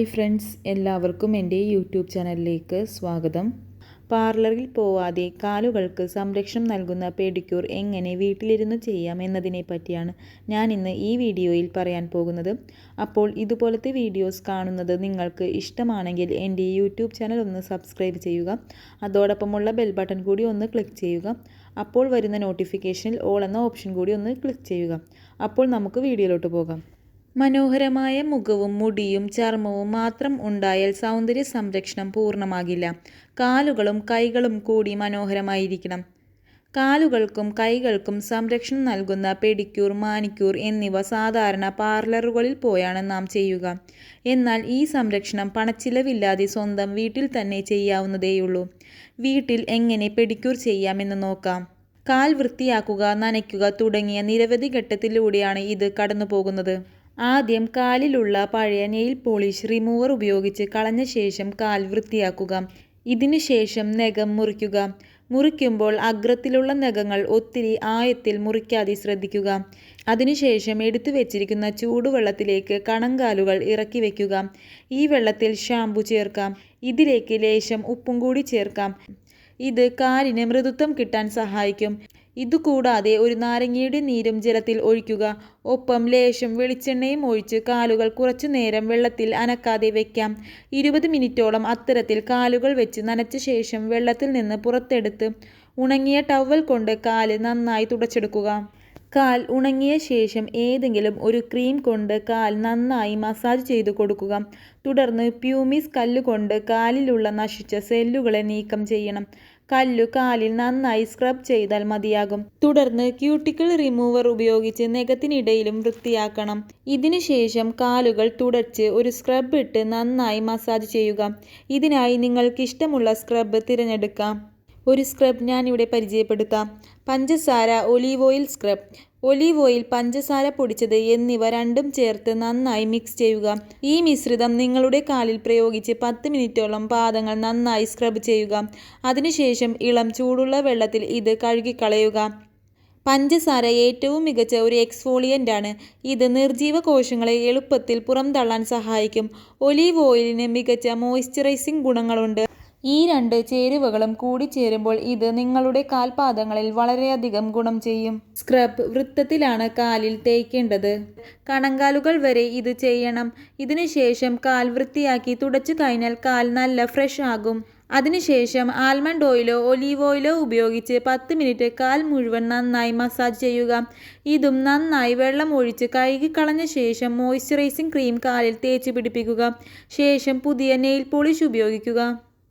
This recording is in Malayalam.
ഹായ് ഫ്രണ്ട്സ് എല്ലാവർക്കും എന്റെ യൂട്യൂബ് ചാനലിലേക്ക് സ്വാഗതം. പാർലറിൽ പോവാതെ കാലുകൾക്ക് സംരക്ഷണം നൽകുന്ന പെഡിക്യൂർ എങ്ങനെ വീട്ടിലിരുന്ന് ചെയ്യാം എന്നതിനെ പറ്റിയാണ് ഞാൻ ഇന്ന് ഈ വീഡിയോയിൽ പറയാൻ പോകുന്നത്. അപ്പോൾ ഇതുപോലത്തെ വീഡിയോസ് കാണുന്നത് നിങ്ങൾക്ക് ഇഷ്ടമാണെങ്കിൽ എന്റെ യൂട്യൂബ് ചാനൽ ഒന്ന് സബ്സ്ക്രൈബ് ചെയ്യുക അതോടൊപ്പമുള്ള ബെൽ ബട്ടൺ കൂടി ഒന്ന് ക്ലിക്ക് ചെയ്യുക അപ്പോൾ വരുന്ന നോട്ടിഫിക്കേഷനിൽ ഓൾ എന്ന ഓപ്ഷൻ കൂടി ഒന്ന് ക്ലിക്ക് ചെയ്യുക. അപ്പോൾ നമുക്ക് വീഡിയോയിലോട്ട് പോകാം. മനോഹരമായ മുഖവും മുടിയും ചർമ്മവും മാത്രം ഉണ്ടായാൽ സൗന്ദര്യ സംരക്ഷണം പൂർണമാകില്ല. കാലുകളും കൈകളും കൂടി മനോഹരമായിരിക്കണം. കാലുകൾക്കും കൈകൾക്കും സംരക്ഷണം നൽകുന്ന പെഡിക്യൂർ മാനിക്യൂർ എന്നിവ സാധാരണ പാർലറുകളിൽ പോയാണ് നാം ചെയ്യുക. എന്നാൽ ഈ സംരക്ഷണം പണച്ചിലവില്ലാതെ സ്വന്തം വീട്ടിൽ തന്നെ ചെയ്യാവുന്നതേയുള്ളൂ. വീട്ടിൽ എങ്ങനെ പെഡിക്യൂർ ചെയ്യാമെന്ന് നോക്കാം. കാൽ വൃത്തിയാക്കുക നനയ്ക്കുക തുടങ്ങിയ നിരവധി ഘട്ടത്തിലൂടെയാണ് ഇത് കടന്നു പോകുന്നത് ആദ്യം കാലിലുള്ള പഴയ നെയിൽ പോളിഷ് റിമൂവർ ഉപയോഗിച്ച് കളഞ്ഞ ശേഷം കാൽ വൃത്തിയാക്കുക. ഇതിനു ശേഷം നഖം മുറിക്കുക. മുറിക്കുമ്പോൾ അഗ്രത്തിലുള്ള നഖങ്ങൾ ഒത്തിരി ആയത്തിൽ മുറിക്കാതെ ശ്രദ്ധിക്കുക. അതിനുശേഷം എടുത്തു വെച്ചിരിക്കുന്ന ചൂടുവെള്ളത്തിലേക്ക് കണങ്കാലുകൾ ഇറക്കി വയ്ക്കുക ഈ വെള്ളത്തിൽ ഷാമ്പു ചേർക്കാം. ഇതിലേക്ക് ലേശം ഉപ്പും കൂടി ചേർക്കാം. ഇത് കാലിന് മൃദുത്വം കിട്ടാൻ സഹായിക്കും. ഇതുകൂടാതെ ഒരു നാരങ്ങയുടെ നീരും ജലത്തിൽ ഒഴിക്കുക. ഒപ്പം ലേശം വെളിച്ചെണ്ണയും ഒഴിച്ച് കാലുകൾ കുറച്ചു നേരം വെള്ളത്തിൽ അനക്കാതെ വയ്ക്കാം ഇരുപത് മിനിറ്റോളം അത്തരത്തിൽ കാലുകൾ വെച്ച് നനച്ച ശേഷം വെള്ളത്തിൽ നിന്ന് പുറത്തെടുത്ത് ഉണങ്ങിയ ടവൽ കൊണ്ട് കാൽ നന്നായി തുടച്ചെടുക്കുക. കാൽ ഉണങ്ങിയ ശേഷം ഏതെങ്കിലും ഒരു ക്രീം കൊണ്ട് കാൽ നന്നായി മസാജ് ചെയ്തു കൊടുക്കുക. തുടർന്ന് പ്യൂമിസ് കല്ലുകൊണ്ട് കാലിലുള്ള നശിച്ച സെല്ലുകളെ നീക്കം ചെയ്യണം. കല്ലു കാലിൽ നന്നായി സ്ക്രബ് ചെയ്താൽ മതിയാകും. തുടർന്ന് ക്യൂട്ടിക്കിൾ റിമൂവർ ഉപയോഗിച്ച് നഖത്തിനിടയിലും വൃത്തിയാക്കണം. ഇതിനുശേഷം കാലുകൾ തുടച്ച് ഒരു സ്ക്രബ് ഇട്ട് നന്നായി മസാജ് ചെയ്യുക. ഇതിനായി നിങ്ങൾക്ക് ഇഷ്ടമുള്ള സ്ക്രബ് തിരഞ്ഞെടുക്കാം. ഒരു സ്ക്രബ് ഞാനിവിടെ പരിചയപ്പെടുത്താം. പഞ്ചസാര olive oil scrub olive oil പഞ്ചസാര പൊടിച്ചത് എന്നിവ രണ്ടും ചേർത്ത് നന്നായി മിക്സ് ചെയ്യുക. ഈ മിശ്രിതം നിങ്ങളുടെ കാലിൽ പ്രയോഗിച്ച് പത്ത് മിനിറ്റോളം പാദങ്ങൾ നന്നായി സ്ക്രബ് ചെയ്യുക. അതിനുശേഷം ഇളം ചൂടുള്ള വെള്ളത്തിൽ ഇത് കഴുകിക്കളയുക. പഞ്ചസാര ഏറ്റവും മികച്ച ഒരു എക്സ്ഫോളിയന്റ് ആണ്. ഇത് നിർജീവ കോശങ്ങളെ എളുപ്പത്തിൽ പുറംതള്ളാൻ സഹായിക്കും. ഒലീവ് ഓയിലിന് മികച്ച മോയ്സ്ചറൈസിംഗ് ഗുണങ്ങളുണ്ട്. ഈ രണ്ട് ചേരുവകളും കൂടിച്ചേരുമ്പോൾ ഇത് നിങ്ങളുടെ കാൽപാദങ്ങളിൽ വളരെയധികം ഗുണം ചെയ്യും. സ്ക്രബ് വൃത്തത്തിലാണ് കാലിൽ തേക്കേണ്ടത്. കണങ്കാലുകൾ വരെ ഇത് ചെയ്യണം. ഇതിനുശേഷം കാൽ വൃത്തിയാക്കി തുടച്ചു കഴിഞ്ഞാൽ കാൽ നല്ല ഫ്രഷ് ആകും. അതിനുശേഷം ആൽമണ്ട് ഓയിലോ ഒലീവ് ഓയിലോ ഉപയോഗിച്ച് പത്ത് മിനിറ്റ് കാൽ മുഴുവൻ നന്നായി മസാജ് ചെയ്യുക. ഇതും നന്നായി വെള്ളം ഒഴിച്ച് കഴുകി കളഞ്ഞ ശേഷം മോയ്സ്ചറൈസിംഗ് ക്രീം കാലിൽ തേച്ച് പിടിപ്പിക്കുക. ശേഷം പുതിയ നെയിൽ പോളിഷ് ഉപയോഗിക്കുക.